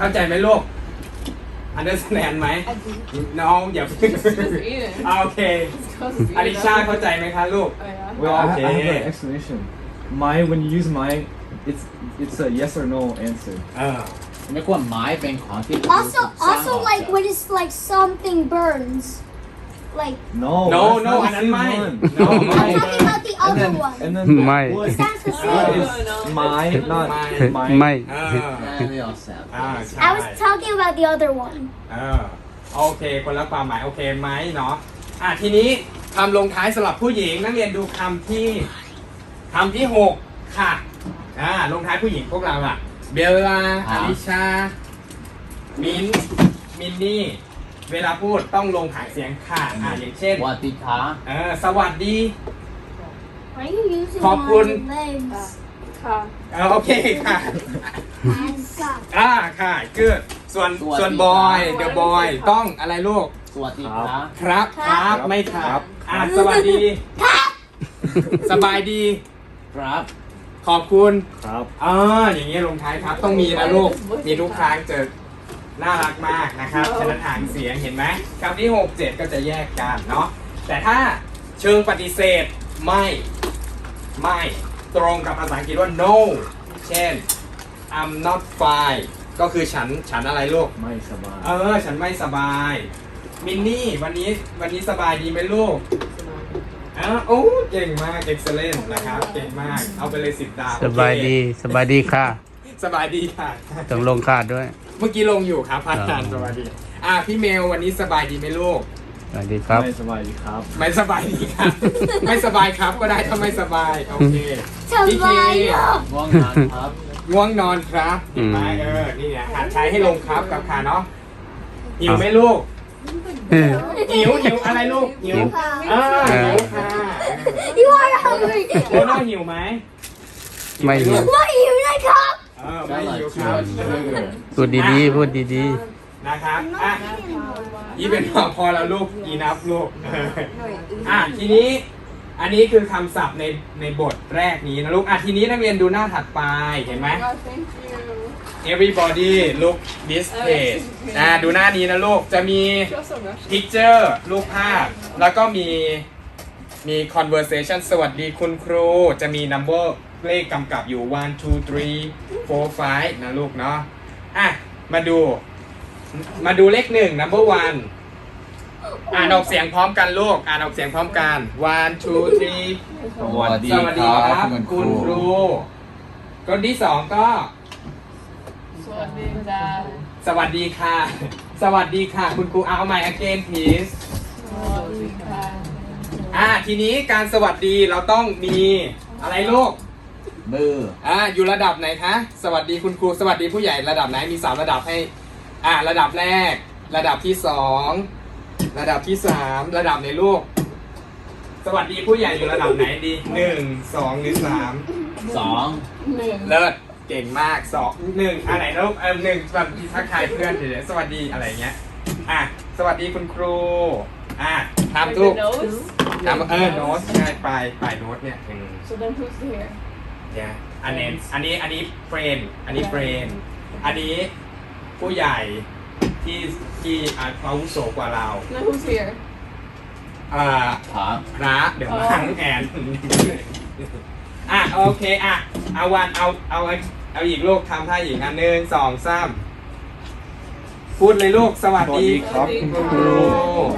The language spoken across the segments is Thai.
เข้าใจไหมลูก understand ไหม I do. น้องอย่า Just eating. อ่าโอเค Just อลิชาเข้าใจไหมคะลูก Oh yeah. Well, I, I Okay. have an explanation. My when you use my, it's it's a yes or no answer. เออไม่ควรไม้เป็นของที่ Also, สร้าง also ออก like จาก when it's like something burns. Like No. no that's no not อัน the นั้น same ไม่ one. no I'm ไม่ talking about the And other then one. and then My. wood. Sounds the Wood same. is my, not My. my. ไม่เออไม่ออกแสบอ่า ใช่ I was talking about the other one. เออโอเค คนละความหมายโอเคไหมเนาะอะทีนี้คำลงท้ายสำหรับผู้หญิงนักเรียนดูคำที่คำที่หกค่ะอ่าลงท้ายผู้หญิงพวกเราอะเบลล่าอลิชา มินมินนี่ เวลาพูดต้องลงท้ายเสียงค่ะอ่าอย่างเช่นสวัสดีคะเออสวัสดี Why are you using Khop my kun. legs? Car. เออโอเคค่ะ And got อ่าค่ะกืดส่วนส่วนบอยเดอะบอยต้องอะไรลูก สวัสดีค่ะครับครับไม่ครับ อ่าสวัสดี สบายดี ครับ ขอบคุณ Crap. อ่าอย่างเงี้ยลงท้ายครับ ต้องมีนะลูก มีทุกครั้งเจอ น่ารักมากนะครับฉะนั้นหางเสียงเห็นไหมคำที่ 6 7 ก็จะแยกกันเนาะแต่ถ้าเชิงปฏิเสธไม่ไม่ตรงกับภาษาอังกฤษว่า no เช่น I'm not fine ก็คือฉันฉันอะไรลูก My sabah. เออ ฉันไม่สบาย มินนี่วันนี้วันนี้สบายดีไหมลูกอ้าวโอ้เก่งมากเอ็กซ์เลนนะครับ เก่งมาก เอาไปเลยสิบดาวสบายดี สบายดีค่ะสบายดีค่ะ ต้องลงขาดด้วย เมื่อกี้ลงอยู่ครับพระอาจารย์สบายดี อ่าพี่เมลวันนี้สบายดีไหมลูก สวัสดีครับ My sabah crap. ไม่สบายดีครับ ไม่สบายครับก็ได้ถ้าไม่สบาย โอเคพี่เค Tomato. ง่วงนอนครับง่วงนอนครับเห็นไหมอืมเออ นี่ไงหัดใช้ให้ลงครับกับขาเนาะหิวไหมลูกเออหิวหิวอะไรลูกหิวหิวอ่าเออหิวค่ะ You are hungry. โบโน่หิวไหมไม่หิว What are you like up? เออไม่หิวครับ Sugar. พูดดีๆ พูดดีนะครับอะอีเป็นพอพอแล้วลูกอีนับลูกเอออะทีนี้ อันนี้คือคำศัพท์ในในบทแรกนี้นะลูกอะทีนี้นักเรียนดูหน้าถัดไปเห็นไหม Oh, thank you. everybody look this page อะดูหน้านี้นะลูกจะมี Feel so rushed. picture รูปภาพ แล้วก็มีมี conversation สวัสดีคุณครู จะมี number เลขกำกับอยู่ one two three four five นะลูกเนาะอะ มาดู มาดูเลขหนึ่ง number one อ่านออกเสียงพร้อมกันลูก อ่านออกเสียงพร้อมกัน one two three สวัสดีสวัสดีครับ คุณครูคนที่สองก็ Swaddy dad. สวัสดีค่ะ สวัสดีค่ะ คุณครูเอาใหม่ again please Swaddy dad. อ่าทีนี้การสวัสดีเราต้องมีอะไรลูก มือ อ่าอยู่ระดับไหนคะ สวัสดีคุณครู สวัสดีผู้ใหญ่ระดับไหน มีสามระดับให้ อ่า ระดับแรก ระดับที่สอง ระดับที่สามระดับไหนลูก สวัสดีผู้ใหญ่อยู่ระดับไหนดีหนึ่งสองหรือสามสอง Moon. เลิศเก่งมากสองหนึ่งอันไหนลูกเออหนึ่งแบบทักทายเพื่อนเดี๋ยวสวัสดีอะไรเงี้ย อะ สวัสดีคุณครู อะ Like ทำทุก the nose. ทำเออโน้ตง่ายไปปลายโน้ตเนี่ยอืม So then who's here? เนี่ยอันนี้อันนี้อันนี้เฟรนอันนี้เฟรนอันนี้ผู้ใหญ่ที่ที่อาวุโสกว่าเรา Then who's here? อ่าครับพระเดี๋ยวมาทั้งแอนอะโอเคอะเอาวันเอาเอาเอาอีกลูกทำท่าอีกอันหนึ่งสองสามพูดเลยลูกสวัสดีสวัสดีครับคุณครู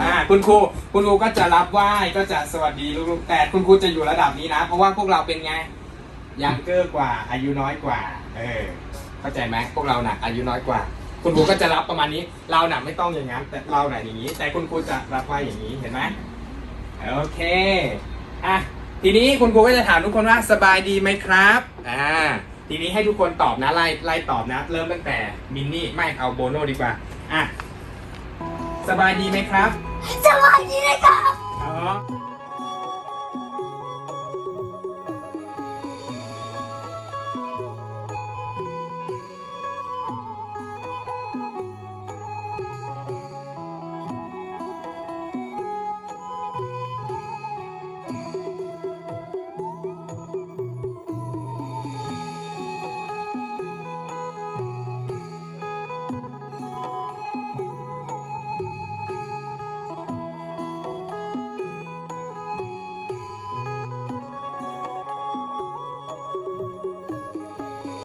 อะคุณครูคุณครูก็จะรับไหว้ก็จะสวัสดีลูกๆแต่คุณครูจะอยู่ระดับนี้นะ เพราะว่าพวกเราเป็นไง ยังเกอร์กว่า อายุน้อยกว่า เออ เข้าใจไหมพวกเราหนักอายุน้อยกว่า คุณครูก็จะรับประมาณนี้ เราหนักไม่ต้องอย่างนั้นแต่เราหนักอย่างนี้ แต่คุณครูจะรับไหว้อย่างนี้เห็นไหมโอเคอะทีนี้คุณครูก็จะถามทุกคนว่าสบายดีไหมครับอ่าทีนี้ให้ทุกคนตอบนะไล่ไล่ตอบนะ เริ่มตั้งแต่มินนี่ไม่เอาโบโน่ดีกว่าอะสบายดีไหมครับ Somebody like up. อ๋อ